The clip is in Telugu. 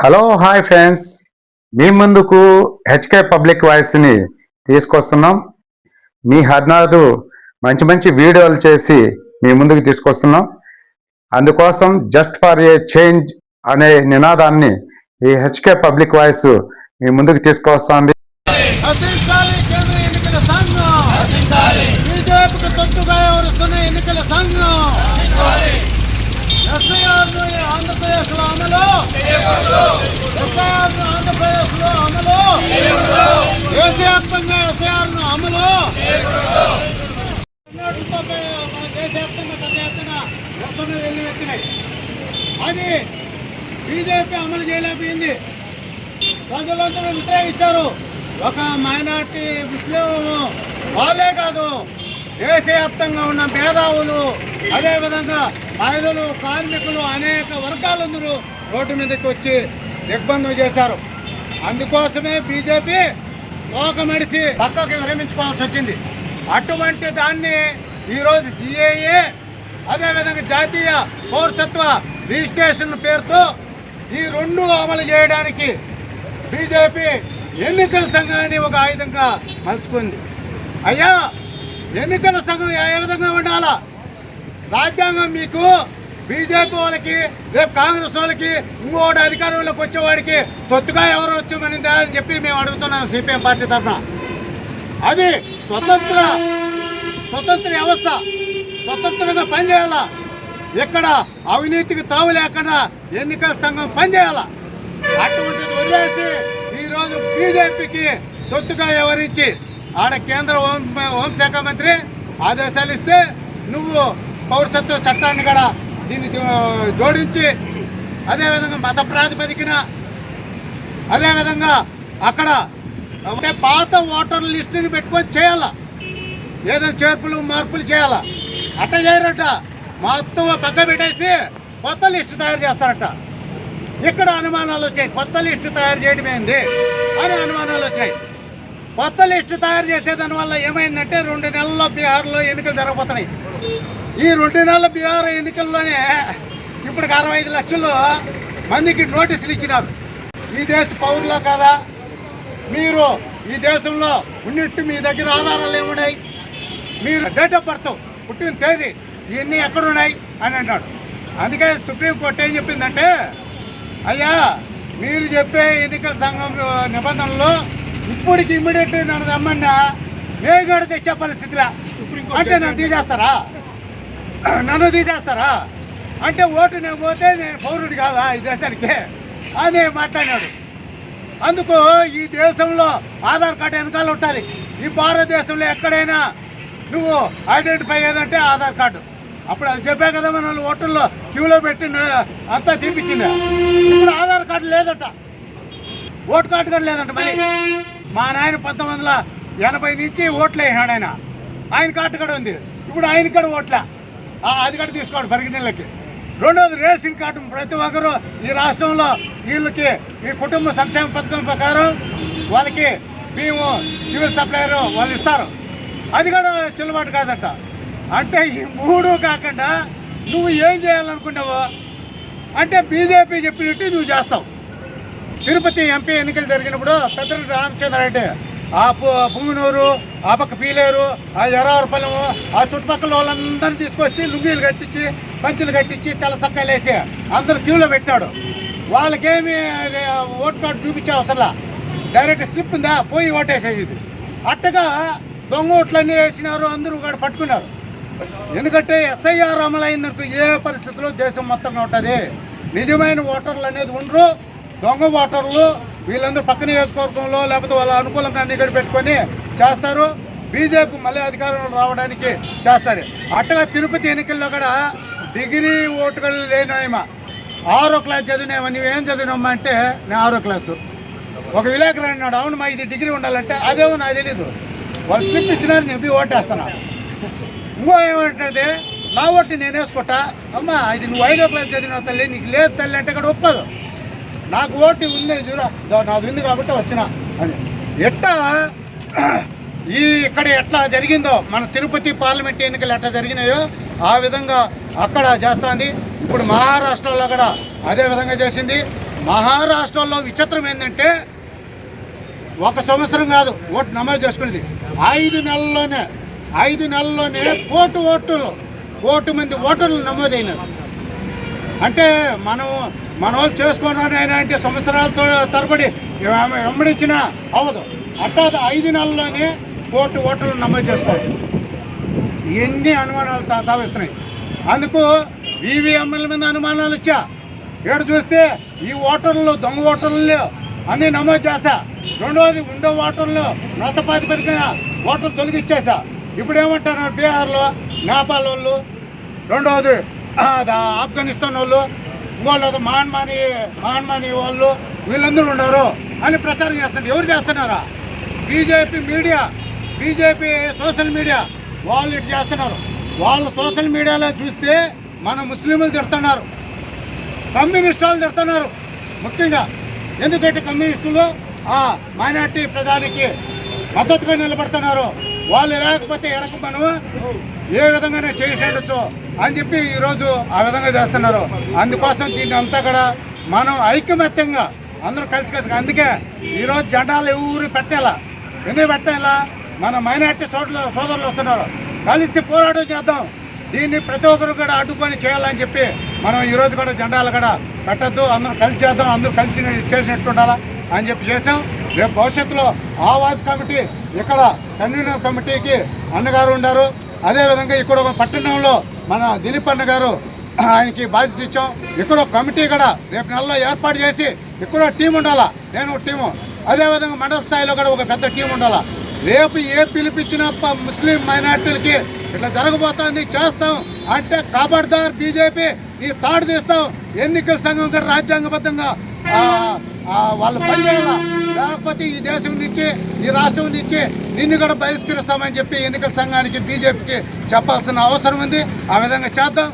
Hello hi friends. మీ ముందుకు హెచ్కే పబ్లిక్ వాయిస్ని తీసుకొస్తున్నాం. మీ హర్నాథు మంచి మంచి వీడియోలు చేసి మీ ముందుకు తీసుకొస్తున్నాం. అందుకోసం జస్ట్ ఫర్ ఏ చేంజ్ అనే నినాదాన్ని ఈ హెచ్కే పబ్లిక్ వాయిస్ మీ ముందుకు తీసుకొస్తుంది నశించాలి కేంద్ర ఎన్నికల సంఘం బీజేపీకి తొత్తుగా ఎవరుస్తున్న ఎన్నికల సంఘం ఎస్ఐఆర్ను ఆంధ్రప్రదేశ్లో అమలు ఎస్ఐఆర్ను ఆంధ్రప్రదేశ్లో అమలు దేశవ్యాప్తంగా ఎస్ఐఆర్ అమలు. దేశవ్యాప్తంగా పెద్ద ఎత్తున నిరసనలు అది బీజేపీ అమలు చేయలేకపోయింది. ప్రజలందరూ వ్యతిరేకించారు. ఒక మైనార్టీ ముస్లిం వాళ్ళే కాదు దేశవ్యాప్తంగా ఉన్న మేధావులు అదేవిధంగా మహిళలు కార్మికులు అనేక వర్గాలందరూ రోడ్డు మీదకి వచ్చి దిగ్బంధం చేశారు. అందుకోసమే బీజేపీ లోకమడిసి పక్కకి విరమించుకోవాల్సి వచ్చింది. అటువంటి దాన్ని ఈరోజు సిఏఏ అదేవిధంగా జాతీయ పౌరసత్వ రిజిస్ట్రేషన్ పేరుతో ఈ రెండు అమలు చేయడానికి బీజేపీ ఎన్నికల సంఘాన్ని ఒక ఆయుధంగా మలుచుకుంది. అయ్యా ఎన్నికల సంఘం ఏ విధంగా ఉండాలా? రాజ్యాంగం మీకు బీజేపీ వాళ్ళకి రేపు కాంగ్రెస్ వాళ్ళకి ఇంకోటి అధికారంలోకి వచ్చేవాడికి తొత్తుగా ఎవరు వచ్చామనిందా అని చెప్పి మేము అడుగుతున్నాం సిపిఎం పార్టీ తరఫున. అది స్వతంత్ర స్వతంత్ర వ్యవస్థ. స్వతంత్రంగా పనిచేయాలా? ఎక్కడ అవినీతికి తావు లేకుండా ఎన్నికల సంఘం పనిచేయాలా? అటువంటిది వదిలేసి ఈరోజు బీజేపీకి తొత్తుగా ఎవరించి ఆడ కేంద్ర హోం హోంశాఖ మంత్రి ఆదేశాలు ఇస్తే నువ్వు పౌరసత్వ చట్టాన్ని కూడా దీన్ని జోడించి అదేవిధంగా మత ప్రాతిపదికన అదేవిధంగా అక్కడ అంటే పాత ఓటర్ లిస్టుని పెట్టుకొని చేయాలా. ఏదైనా చేర్పులు మార్పులు చేయాలా. అట్ట చేయరట. మొత్తం పక్క పెట్టేసి కొత్త లిస్టు తయారు చేస్తారట. ఇక్కడ అనుమానాలు వచ్చాయి. కొత్త లిస్టు తయారు చేయడం ఏంది? అని అనుమానాలు వచ్చాయి. కొత్త లిస్టు తయారు చేసేదాని వల్ల ఏమైందంటే రెండు నెలల్లో బీహార్లో ఎన్నికలు జరగబోతున్నాయి. ఈ రెండు నెలల బీహార్ ఎన్నికల్లోనే ఇప్పటికి అరవై ఐదు లక్షలు మందికి నోటీసులు ఇచ్చినారు. ఈ దేశ పౌరులో కాదా? మీరు ఈ దేశంలో ఉన్నట్టు మీ దగ్గర ఆధారాలు ఏమున్నాయి? మీరు డేట్ ఆఫ్ బర్త్ పుట్టిన తేదీ ఇవన్నీ ఎక్కడున్నాయి అని అంటాడు అందుకే సుప్రీంకోర్టు ఏం చెప్పిందంటే అయ్యా మీరు చెప్పే ఎన్నికల సంఘం నిబంధనలు ఇప్పటికి ఇమ్మీడియట్ నన్ను రమ్మన్నా మేగడ తెచ్చే పరిస్థితిలా. అంటే నన్ను తీసేస్తారా? నన్ను తీసేస్తారా? అంటే ఓటు నేను పోతే నేను పౌరుడు కాదా ఈ దేశానికి? అని మాట్లాడినాడు. అందుకు ఈ దేశంలో ఆధార్ కార్డు వెనకాల ఉంటుంది ఈ భారతదేశంలో ఎక్కడైనా నువ్వు ఐడెంటిఫై ఏదంటే ఆధార్ కార్డు. అప్పుడు అది చెప్పా కదా మన వాళ్ళు క్యూలో పెట్టి అంతా తీపిచ్చింది. ఇప్పుడు ఆధార్ కార్డు లేదట. ఓటు కార్డు కూడా లేదంట మళ్ళీ మా నాయన పంతొమ్మిది వందల ఎనభై నుంచి ఓట్లు వేసినాడు ఆయన. ఆయన కార్డు కూడా ఉంది. ఇప్పుడు ఆయన కూడా ఓట్లే. అది కూడా తీసుకోండి పరిగణలోకి రెండోది రేషన్ కార్డు ప్రతి ఒక్కరు ఈ రాష్ట్రంలో వీళ్ళకి ఈ కుటుంబ సంక్షేమ పథకం ప్రకారం వాళ్ళకి మేము సివిల్ సప్లైయర్ వాళ్ళు ఇస్తారు. అది కూడా చెల్లుబాటు కాదట. అంటే ఈ మూడు కాకుండా నువ్వు ఏం చేయాలనుకున్నావు అంటే బీజేపీ చెప్పినట్టు నువ్వు చేస్తావు. తిరుపతి ఎంపీ ఎన్నికలు జరిగినప్పుడు పెద్దలు రామచంద్రారెడ్డి ఆ పు- పుంగునూరు ఆ పక్క పీలేరు ఆ ఎర్రవరపల్లెము ఆ చుట్టుపక్కల వాళ్ళందరినీ తీసుకొచ్చి లుంగీలు కట్టించి పంచులు కట్టించి తెల్ల సక్కలు వేసి అందరు క్యూలో పెట్టాడు. వాళ్ళకేమి ఓటు కార్డు చూపించే అవసరంలా డైరెక్ట్ స్లిప్ ఉందా? పోయి ఓటేసేది అట్టగా దొంగ ఓట్లన్నీ వేసినారు అందరూ కూడా పట్టుకున్నారు. ఎందుకంటే ఎస్ఐఆర్ అమలైందనుకో ఏ పరిస్థితిలో దేశం మొత్తంగా ఉంటుంది? నిజమైన ఓటర్లు అనేది ఉండరు దొంగ ఓటర్లు వీళ్ళందరూ పక్క నియోజకవర్గంలో లేకపోతే వాళ్ళ అనుకూలంగా అన్ని ఇక్కడ పెట్టుకొని చేస్తారు. బీజేపీ మళ్ళీ అధికారంలో రావడానికి చేస్తారు. అట్టగా తిరుపతి ఎన్నికల్లో కూడా డిగ్రీ ఓటుಗಳು లేనివేమా ఆరో క్లాస్ చదివినామా నువ్వేం చదివినామా అంటే నేను ఆరో క్లాసు. ఒక విలేకరు అన్నాడు అవును మా ఇది డిగ్రీ ఉండాలంటే అదేమో నాకు తెలీదు. వాళ్ళు స్లిప్ ఇచ్చినారు నేను పోయి ఓటేస్తాను ఇంకో ఏమంటుంది నా ఓటు నేను వేసుకుంటా. అమ్మా ఇది నువ్వు ఐదో క్లాస్ చదివిన తల్లి నీకు లేదు తల్లి అంటే ఇక్కడ ఒప్పదు. నాకు ఓటు ఉంది చూడ నాది ఉంది కాబట్టి వచ్చిన అని. ఎట్టా ఈ ఇక్కడ ఎట్లా జరిగిందో మన తిరుపతి పార్లమెంట్ ఎన్నికలు ఎట్లా జరిగినాయో ఆ విధంగా అక్కడ చేస్తుంది. ఇప్పుడు మహారాష్ట్రలో కూడా అదే విధంగా చేసింది. మహారాష్ట్రలో విచిత్రం ఏంటంటే ఒక సంవత్సరం కాదు ఓటు నమోదు చేసుకునేది. ఐదు నెలల్లోనే ఐదు నెలల్లోనే కోటి ఓట్లు కోటి మంది ఓటర్లు నమోదైనారు. అంటే మనం మన వాళ్ళు చేసుకున్నాను ఆయన అంటే సంవత్సరాలతో తరబడి ఆమె వెంబడించిన అవ్వదు అట్టా ఐదు నెలల్లోనే కోర్టు ఓటర్లు నమోదు చేసుకోవాలి. ఎన్ని అనుమానాలు తావిస్తున్నాయి. అందుకు ఈవీఎంల మీద అనుమానాలు ఇచ్చా ఏడు చూస్తే ఈ ఓటర్లు దొంగ ఓటర్లు అన్నీ నమోదు చేశా. రెండవది ఉండే ఓటర్లు నొత్త ఓటర్లు తొలగిచ్చేసా ఇప్పుడు ఏమంటారు బీహార్లో నేపాల్ వాళ్ళు? రెండవది ఆఫ్ఘనిస్తాన్ వాళ్ళు? ఇంకోళ్ళు మాన్మాని మహాన్మాని వాళ్ళు వీళ్ళందరూ ఉన్నారు అని ప్రచారం చేస్తున్నారు. ఎవరు చేస్తున్నారా? BJP media BJP social media వాళ్ళు ఇటు చేస్తున్నారు. వాళ్ళు సోషల్ మీడియాలో చూస్తే మన ముస్లింలు తిడుతున్నారు కమ్యూనిస్ట్ వాళ్ళు తిడుతున్నారు ముఖ్యంగా. ఎందుకంటే కమ్యూనిస్టులు ఆ మైనార్టీ ప్రజానికి మద్దతుగా నిలబడుతున్నారు. వాళ్ళు లేకపోతే ఎనక మనం ఏ విధంగానే చేసేయచ్చు అని చెప్పి ఈరోజు ఆ విధంగా చేస్తున్నారు. అందుకోసం దీన్ని అంతా కూడా మనం ఐకమత్యంగా అందరూ కలిసి కలిసి అందుకే ఈరోజు జెండాలు ఎవరు పెట్టేలా? ఎందుకు పెట్టేలా? మన మైనార్టీ సోదరులు సోదరులు వస్తున్నారు. కలిసి పోరాటం చేద్దాం. దీన్ని ప్రతి ఒక్కరు కూడా అడ్డుకొని చేయాలని చెప్పి మనం ఈరోజు కూడా జెండాలు కూడా పెట్టద్దు. అందరూ కలిసి చేద్దాం. అందరూ కలిసి చేసినట్టు ఉండాలా అని చెప్పి చేసాం రేపు భవిష్యత్తులో ఆవాజ్ కమిటీ ఇక్కడ కన్వీనర్ కమిటీకి అన్నగారు ఉన్నారు అదేవిధంగా ఇక్కడ ఒక పట్టణంలో మన దిలీప్ అన్న గారు ఆయనకి బాధ్యత ఇచ్చాం. ఇక్కడ ఒక కమిటీ కూడా రేపు నెలలో ఏర్పాటు చేసి ఇక్కడ టీం ఉండాలా? నేను ఒక టీము. అదేవిధంగా మండల స్థాయిలో కూడా ఒక పెద్ద టీం ఉండాలా? రేపు ఏ పిలిపించిన ముస్లిం మైనార్టీలకి ఇట్లా జరగబోతోంది చేస్తాం. అంటే కాబర్దార్ బీజేపీ ఈ తాడు తీస్తాం. ఎన్నికల సంఘం కూడా రాజ్యాంగబద్ధంగా వాళ్ళు పనిచేయాలా? లేకపోతే ఈ దేశం నుంచి ఈ రాష్ట్రం నుంచి నిన్ను కూడా బహిష్కరిస్తామని చెప్పి ఎన్నికల సంఘానికి బీజేపీకి చెప్పాల్సిన అవసరం ఉంది. ఆ విధంగా చేద్దాం.